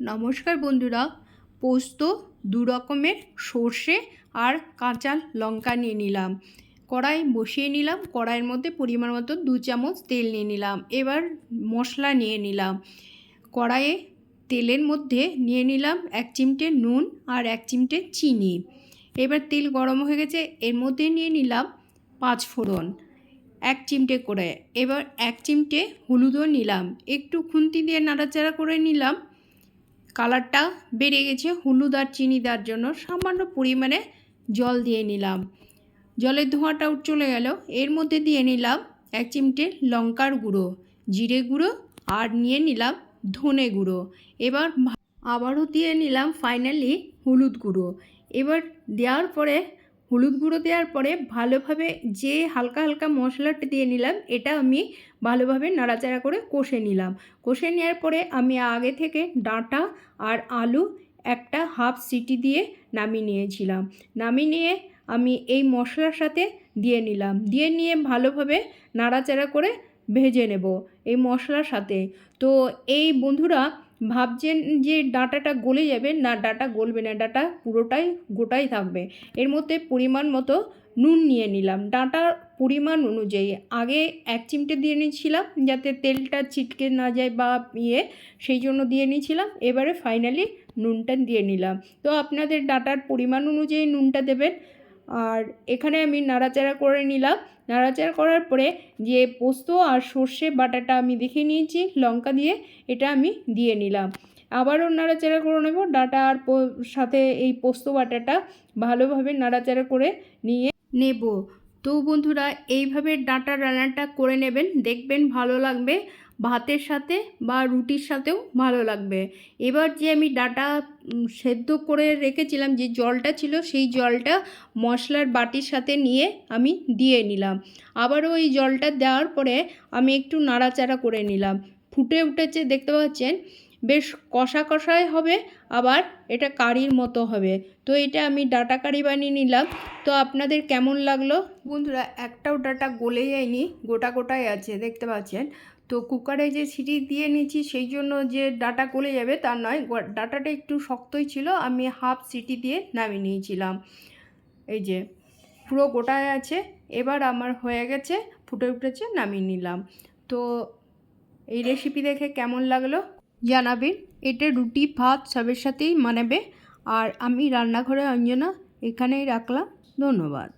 নমস্কার বন্ধুরা, পোস্ত দু রকমের সর্ষে আর কাঁচা লঙ্কা নিয়ে নিলাম। কড়াই বসিয়ে নিলাম, কড়াইয়ের মধ্যে পরিমাণ মতো দু চামচ তেল নিয়ে নিলাম। এবার মশলা নিয়ে নিলাম। কড়াইয়ে তেলের মধ্যে নিয়ে নিলাম এক চিমটে নুন আর এক চিমটে চিনি। এবার তেল গরম হয়ে গেছে, এর মধ্যে নিয়ে নিলাম পাঁচ ফোড়ন, এক চিমটে করে। এবার এক চিমটে হলুদও নিলাম। একটু খুন্তি দিয়ে নাড়াচাড়া করে নিলাম। কালারটা বেড়ে গেছে। হলুদ আর চিনি দেওয়ার জন্য সামান্য পরিমাণে জল দিয়ে নিলাম। জলের ধোঁয়াটা চলে গেল। এর মধ্যে দিয়ে নিলাম এক চিমটে লঙ্কার গুঁড়ো, জিরে গুঁড়ো আর নিয়ে নিলাম ধনে গুঁড়ো। এবার আবারও দিয়ে নিলাম ফাইনালি হলুদ গুঁড়ো। এবার দেওয়ার পরে হলুদ গুঁড়ো দেওয়ার পরে ভালোভাবে যে হালকা হালকা মশলাটা দিয়ে নিলাম, এটা আমি ভালোভাবে নাড়াচাড়া করে কষে নিলাম। কষে নেওয়ার পরে আমি আগে থেকে ডাঁটা আর আলু একটা হাফ সিটি দিয়ে নামিয়ে নিয়েছিলাম। নামিয়ে নিয়ে আমি এই মশলার সাথে দিয়ে নিলাম। দিয়ে নিয়ে ভালোভাবে নাড়াচাড়া করে ভেজে নেব এই মশলার সাথে। তো এই বন্ধুরা ভাবছেন যে ডাঁটাটা গলে যাবে, না ডাঁটা গলবে না, ডাঁটা পুরোটাই গোটাই থাকবে। এর মধ্যে পরিমাণ মতো নুন নিয়ে নিলাম। ডাঁটার পরিমাণ অনুযায়ী আগে এক চিমটে দিয়ে নিয়েছিলাম, যাতে তেলটা ছিটকে না যায় বা ইয়ে সেই জন্য দিয়ে নিয়েছিলাম। এবারে ফাইনালি নুনটা দিয়ে নিলাম। তো আপনাদের ডাটার পরিমাণ অনুযায়ী নুনটা দেবেন। আর এখানে আমি নাড়াচাড়া করে নিলাম। নাড়াচাড়া করার পরে যে পোস্ত আর সর্ষে বাটাটা আমি দেখে নিয়েছি লঙ্কা দিয়ে, এটা আমি দিয়ে নিলাম। আবারও নাড়াচাড়া করে নেব। ডাটা আর সাথে এই পোস্ত বাটাটা ভালোভাবে নাড়াচাড়া করে নিয়ে নেব। তো বন্ধুরা, এইভাবে ডাটা রান্নাটা করে নেবেন। দেখবেন ভালো লাগবে। ভাতের সাথে বা রুটির সাথেও ভালো লাগবে। এবার যে আমি ডাটা সেদ্ধ করে রেখেছিলাম, যে জলটা ছিল, সেই জলটা মশলার বাটির সাথে নিয়ে আমি দিয়ে নিলাম। আবারও ওই জলটা দেওয়ার পরে আমি একটু নাড়াচাড়া করে নিলাম। ফুটে উঠেছে, দেখতে পাচ্ছেন? বেশ কষা কষাই হবে, আবার এটা কারির মতো হবে। তো এটা আমি ডাটা কারি বানিয়ে নিলাম। তো আপনাদের কেমন লাগল? বন্ধুরা, একটাও ডাটা গলে যায়নি, গোটা গোটাই আছে, দেখতে পাচ্ছেন? তো কুকারে যে সিটি দিয়ে নিয়েছি সেই জন্য যে ডাটা গলে যাবে তা নয় ডাটাটা একটু শক্তই ছিল, আমি হাফ সিটি দিয়ে নামিয়ে নিয়েছিলাম। এই যে, পুরো গোটায় আছে, এবার আমার হয়ে গেছে, ফুটে উঠেছে, নামিয়ে নিলাম। তো এই রেসিপি দেখে কেমন লাগল? জানাবেন। এটা রুটি ভাত সবের সাথেই মানাবে। আর আমি রান্নাঘরে অঞ্জনা এখানেই রাখলাম। ধন্যবাদ।